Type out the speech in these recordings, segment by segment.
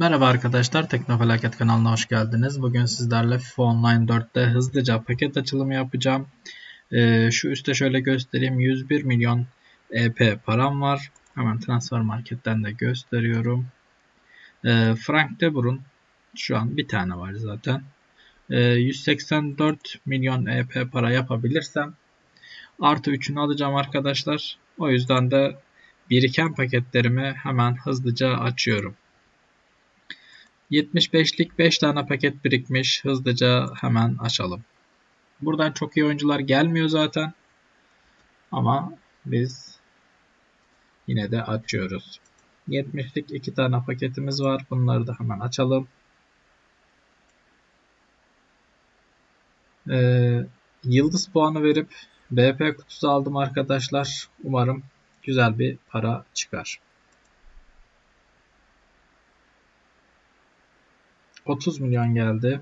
Merhaba arkadaşlar, Teknofelaket kanalına hoş geldiniz. Bugün sizlerle FIFA Online 4'te hızlıca paket açılımı yapacağım. Ee, şu üstte şöyle göstereyim. 101 milyon EP param var. Hemen transfer marketten de gösteriyorum. Ee, Frank de Boer'un şu an bir tane var zaten. Ee, 184 milyon EP para yapabilirsem artı 3'ünü alacağım arkadaşlar. O yüzden de biriken paketlerimi hemen hızlıca açıyorum. 75'lik 5 tane paket birikmiş. Hızlıca hemen açalım. Buradan çok iyi oyuncular gelmiyor zaten. Ama biz yine de açıyoruz. 70'lik 2 tane paketimiz var. Bunları da hemen açalım. Ee, yıldız puanı verip BP kutusu aldım arkadaşlar. Umarım güzel bir para çıkar. 30 milyon geldi.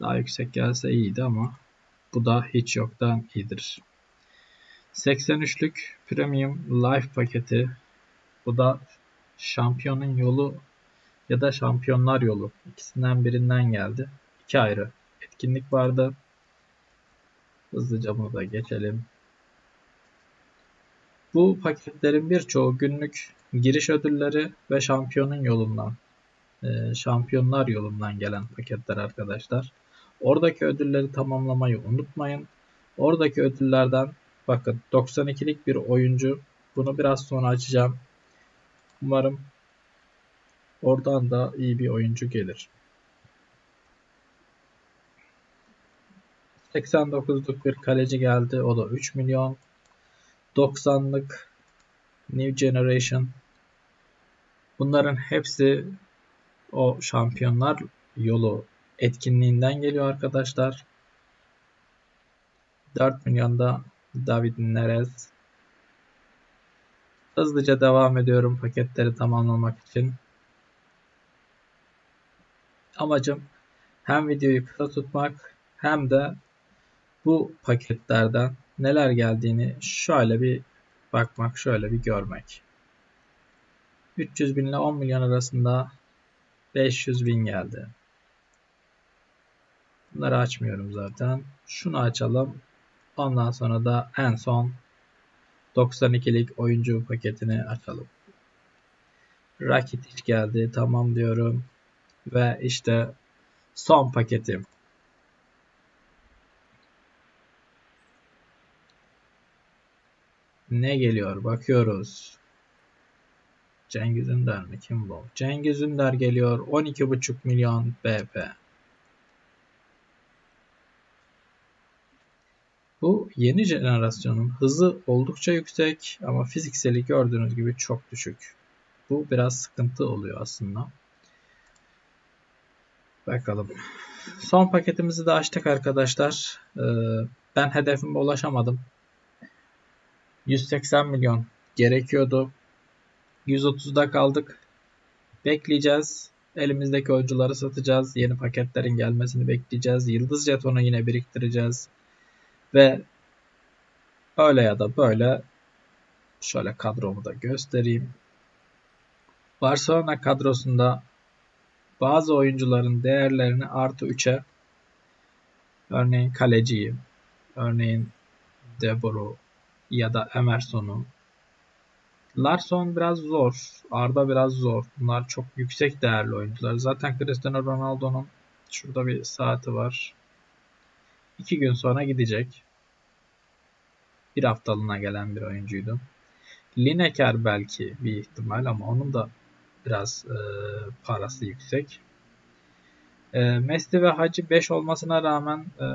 Daha yüksek gelse iyiydi ama bu da hiç yoktan iyidir. 83'lük Premium Life paketi. Bu da şampiyonun yolu ya da şampiyonlar yolu. ikisinden birinden geldi. İki ayrı etkinlik vardı. Hızlıca bunu da geçelim. Bu paketlerin birçoğu günlük giriş ödülleri ve şampiyonun yolundan e, şampiyonlar yolundan gelen paketler arkadaşlar. Oradaki ödülleri tamamlamayı unutmayın. Oradaki ödüllerden bakın 92'lik bir oyuncu. Bunu biraz sonra açacağım. Umarım oradan da iyi bir oyuncu gelir. 89'luk bir kaleci geldi. O da 3 milyon. 90'lık New Generation. Bunların hepsi o şampiyonlar yolu etkinliğinden geliyor arkadaşlar. 4 milyonda David Neres. Hızlıca devam ediyorum paketleri tamamlamak için. Amacım hem videoyu kısa tutmak hem de bu paketlerden neler geldiğini şöyle bir bakmak, şöyle bir görmek. 300 bin ile 10 milyon arasında 500 bin geldi. Bunları açmıyorum zaten. Şunu açalım. Ondan sonra da en son 92'lik oyuncu paketini açalım. Rakitic geldi. Tamam diyorum. Ve işte son paketim. Ne geliyor? Bakıyoruz. Cengiz Ünder mi? Kim bu? Cengiz Ünder geliyor. 12,5 milyon BP. Bu yeni jenerasyonun hızı oldukça yüksek ama fizikseli gördüğünüz gibi çok düşük. Bu biraz sıkıntı oluyor aslında. Bakalım. Son paketimizi de açtık arkadaşlar. Ee, ben hedefime ulaşamadım. 180 milyon gerekiyordu. 130'da kaldık. Bekleyeceğiz. Elimizdeki oyuncuları satacağız. Yeni paketlerin gelmesini bekleyeceğiz. Yıldız jetonu yine biriktireceğiz. Ve öyle ya da böyle şöyle kadromu da göstereyim. Barcelona kadrosunda bazı oyuncuların değerlerini artı 3'e örneğin kaleciyi, örneğin De Boer'u ya da Emerson'u Larson biraz zor. Arda biraz zor. Bunlar çok yüksek değerli oyuncular. Zaten Cristiano Ronaldo'nun şurada bir saati var. İki gün sonra gidecek. Bir haftalığına gelen bir oyuncuydu. Lineker belki bir ihtimal ama onun da biraz e, parası yüksek. E, Messi ve Hacı 5 olmasına rağmen e,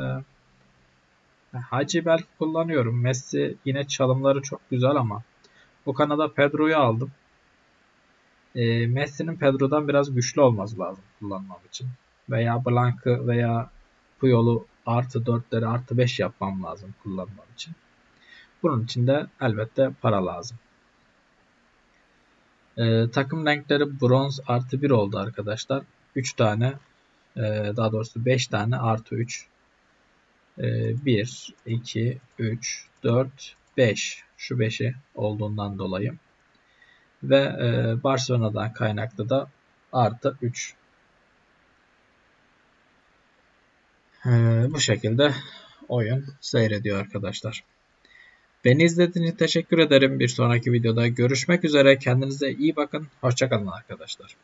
Hacı belki kullanıyorum. Messi yine çalımları çok güzel ama bu kanada Pedro'yu aldım. E, Messi'nin Pedro'dan biraz güçlü olması lazım kullanmam için. Veya Blanc'ı veya Puyol'u artı 4'leri artı 5 yapmam lazım kullanmam için. Bunun için de elbette para lazım. E, takım renkleri bronz artı 1 oldu arkadaşlar. 3 tane e, daha doğrusu 5 tane artı 3. E, 1, 2, 3, 4, 5 şu 5'i olduğundan dolayı ve e, Barcelona'dan kaynaklı da artı 3. Ee, bu şekilde oyun seyrediyor arkadaşlar. Beni izlediğiniz teşekkür ederim. Bir sonraki videoda görüşmek üzere. Kendinize iyi bakın. Hoşçakalın arkadaşlar.